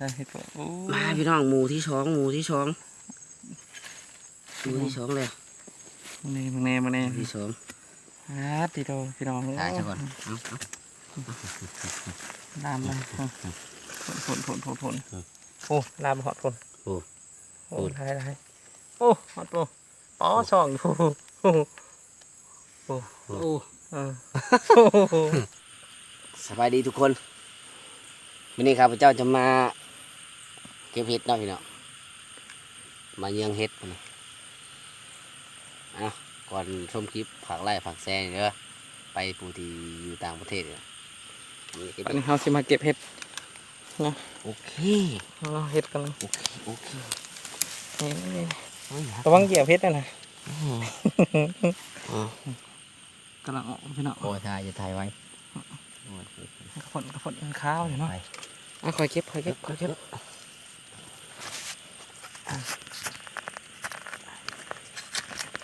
มาพี่น้องหมูที่ช้องหมูที่ช้องหมูที่ช้องเลยมึงแน่มึงแน่มึงแน่หมูที่ช้องฮาติโตพี่น้องถ่ายซะก่อนเอาเอาลามเลยผลผลผลผลโอ้ลามหอดผลโอ้โอ้ลายลายโอ้หอดโตอ๋อช่องโอ้โอ้โอ้โอ้เออโอ้โหสบายดีทุกคนวันนี้ครับพระเจ้าจะมา เก็บเห็ดเนาะพี่น้องมาเยืองเห็ดนะเอาก่อนชมคลิปผักไร่ผักแซงเด้อไปผู้ที่อยู่ต่างประเทศเนี่ยนี่เก็บอันเห็ดนี้เราสิมาเก็บเห็ดโอเคเราเห็ดกันเลยโอเคโอเคนี่นี่เฮ้ยระวังเหยียบเห็ดนะนะอ๋อกำลังออกพี่น้องโอ้ยถ่ายจะถ่ายไว้โอ้ยกระฝนกระฝนมันข้าวอยู่เนาะไปอะคอยเก็บคอยเก็บคอยเก็บ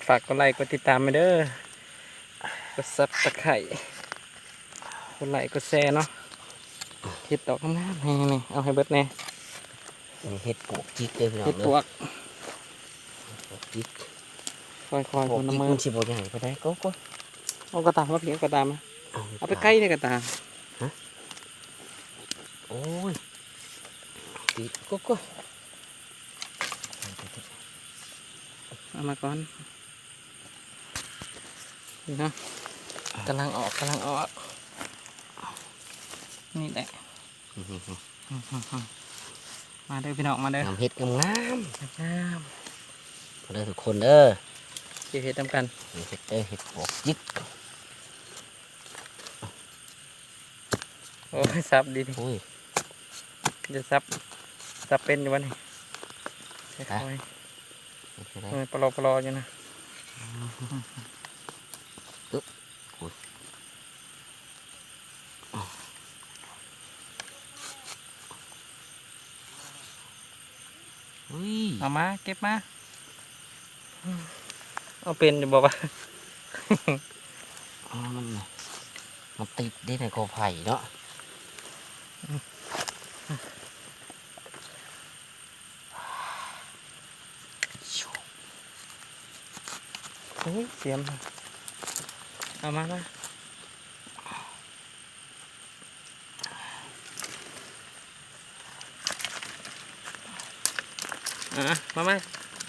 ฝากกดไลค์กดติดตามมาเด้อกดซับตะไคร่กดไลค์กดแชร์เนาะเห็ดดอกงามๆนี่นี่เอาให้เบิดแน่นี่เห็ดปวกจิกเลยพี่น้องเห็ดเด้ปอวกปวกจิกคอยคอยปวคกนจิละกมือมันสิบ่ใหญ่ไปได้ก็ก็เอากระตามมาเพียงกระตามมาเอาไปใกล้เลยกระตามโอ้ยติดก็ก็ เอามาก่อนนี่เนาะกำลังออกกำลังออก นี่แหละมาเด้อพี่น้องมาเด้อน้ำเห็ดงามงามๆมาเด้อทุกคนเด้อเก็บเห็ดทำกันนี่เห็ดเด้อเห็ดปวกจิกโอ้ยซับดีดิโอ้ยจะซับซับเป็นอยู่วะนี่ค่อยฮะๆนี่คืออะไรเออ ปลอปลออยู่นะอุ้ยเอามา เก็บมา เอาเป็นอยู่บอกว่าอ๋อมันมันติดได้ในกอไผ่เนาะ อ้ยเสียม เอามามาอะมามา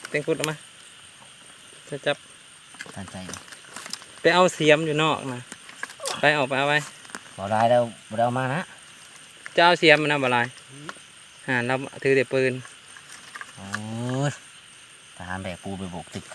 เต็งกุดเอามา จะจับทันใจไปเอาเสียมอยู่นอกนะไปออกไปเอาไปพอได้แล้วบ่ได้เอามานะจะเอาเสียมมันเอาอะไรหาเราถือแต่ปืน โอ้ยทหารแบกปูไปโบกตึก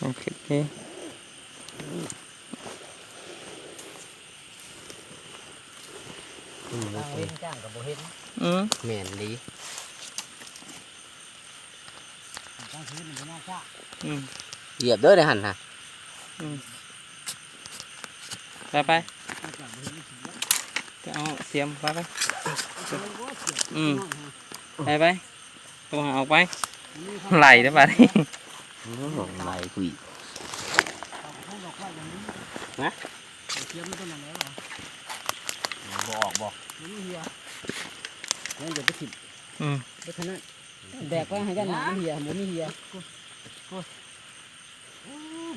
โอเค อืม เห็นจ้างกับโบเห็นอืมแม่นดีอืมเหยียบเด้อในหันฮะอืมไปไปจะเอาเสียมไปไปอืมไปไปตัวหาออกไปไหลได้ป่ะนี่โอ้ไหลกุยบออกบอกนั่นเดี๋ยวไปถิบอืมไปขนาด แดกไว้ให้ด้านหน้าเหียหมูมีเหีย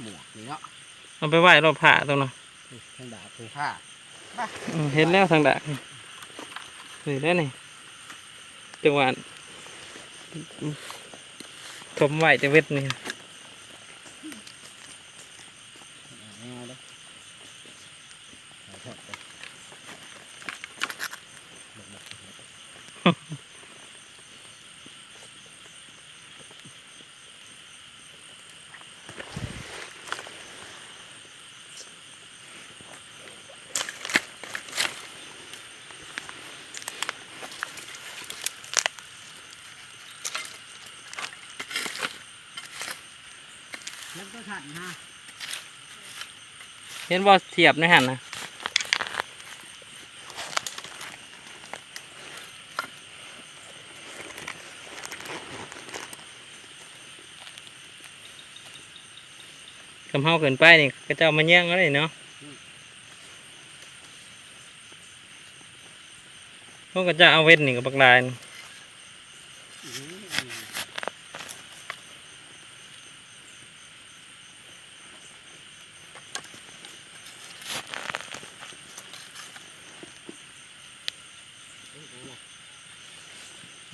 หมวกนี่เนาะเอาไปไหว้รอบผ่าตรงนั้นทางดาบทางผ้าอืมเห็นแล้วทางดักเห็นแล้วนี่จังหวะถมไหวจะเวทนี่ เห็นว่าเทียบในหันนะคำเฮาเกินไปนี่ก็จะมาแย่งอะไรเนาะพวกก็จะเอาเวทนี่กับปักลาย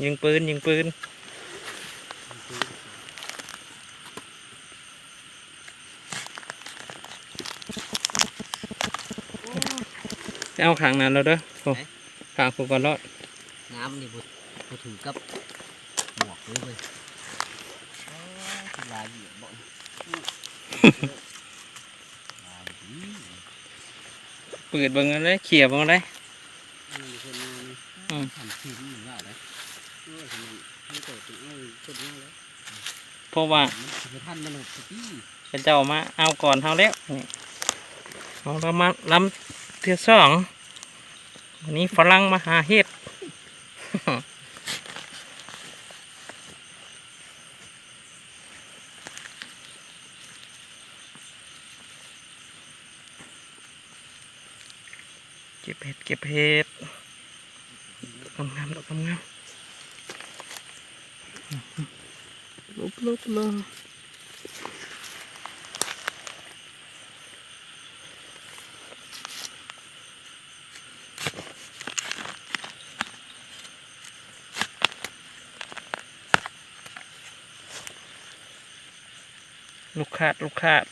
ยิงปืน ยิงปืน จะเอาขังนั้นแล้วเด้อโอ้ขังผูกก่อนรอดน้ำนี่บุบุถือกับหมวกเลยเว้ยอ๋อลายเหยียบบ่ลายดีเปิดเบิ่งกันเลยเขี่ยเบิ่งเลย นี่คนมานี่อืม ทำทีมหนึ่งว่าเลยโอ้ยทำไมให้โตถึงเอาคนนี้แล้วเพราะว่ามันสิไปท่านมนุษย์สตี้พระเจ้ามาเอาก่อนเฮาแล้วนี่เอาเรามาลำเทือสองวันนี้ฝรั่งมาหาเห็ด เก็บเห็ดเก็บเห็ดกำงามดอกกำงาม ลบลบลบลูกขาดลูกขาด